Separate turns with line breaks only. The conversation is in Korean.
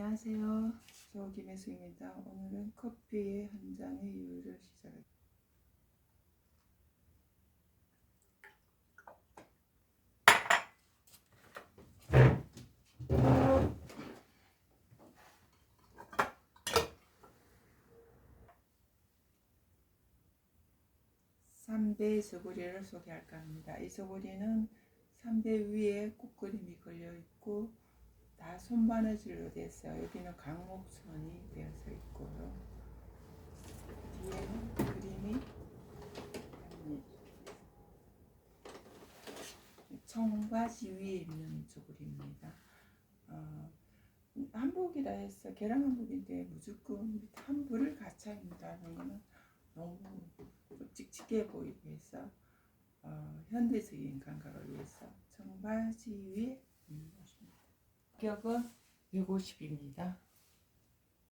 안녕하세요. 저 김혜수입니다. 오늘은 커피의 한 잔의 이유를 시작할게요. 삼배 소고리를 소개할까 합니다. 이 소고리는 삼배 위에 꽃그림이 손바느질로 됐어요. 여기는 강목선이 되어서 있고요. 뒤에는 그림이 청바지 위에 있는 조글입니다. 어, 한복이라 해서 계량 한복인데 무조건 한불을 갖춰 입는다는 거는 너무 좀 칙칙해 보이고 해서 어, 현대적인 감각을 위해서 청바지 위에 입는 가격은 150입니다.